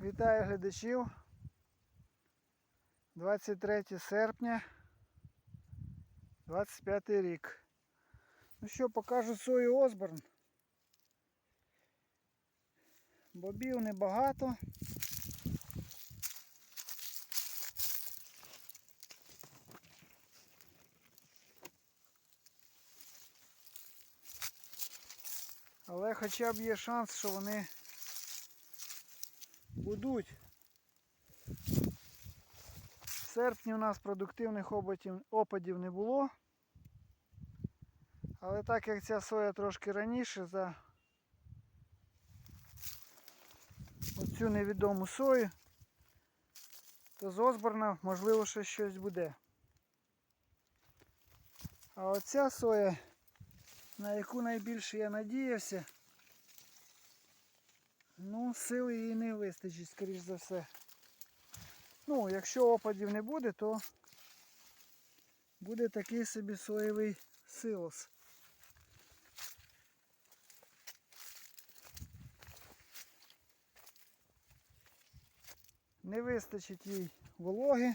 Вітаю глядачів. 23 серпня 25 рік. Ну що, покажу сою Осборн. Бобів небагато. Але хоча б є шанс, що вони будуть. В серпні у нас продуктивних опадів, не було. Але так як ця соя трошки раніше за оцю невідому сою, то з Осборна можливо ще щось буде. А оця соя, на яку найбільше я надіявся, ну, сили їй не вистачить, скоріш за все. Ну, якщо опадів не буде, то буде такий собі соєвий силос. Не вистачить їй вологи.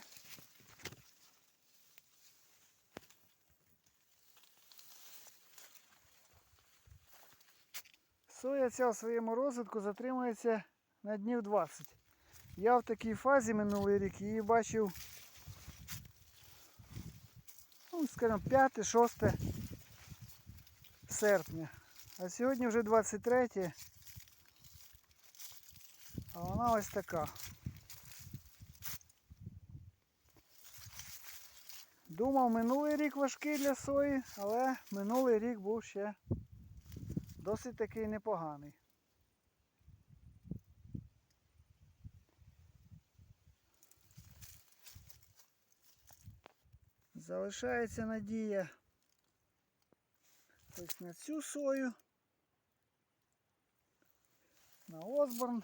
Соя ця в своєму розвитку затримується на днів 20. Я в такій фазі минулий рік її бачив, ну, скажімо, 5-6 серпня. А сьогодні вже 23, а вона ось така. Думав, минулий рік важкий для сої, але минулий рік був ще досить такий непоганий. Залишається надія ось на цю сою, на Осборн.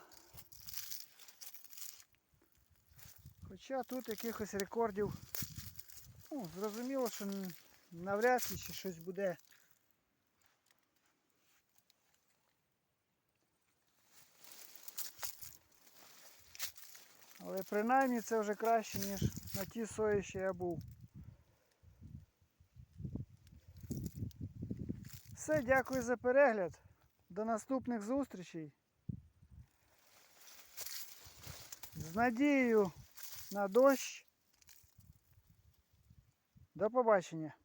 Хоча тут якихось рекордів, ну, зрозуміло, що навряд чи щось буде. Але принаймні це вже краще, ніж на ті сої, що я був. Все, дякую за перегляд. До наступних зустрічей. З надією на дощ. До побачення.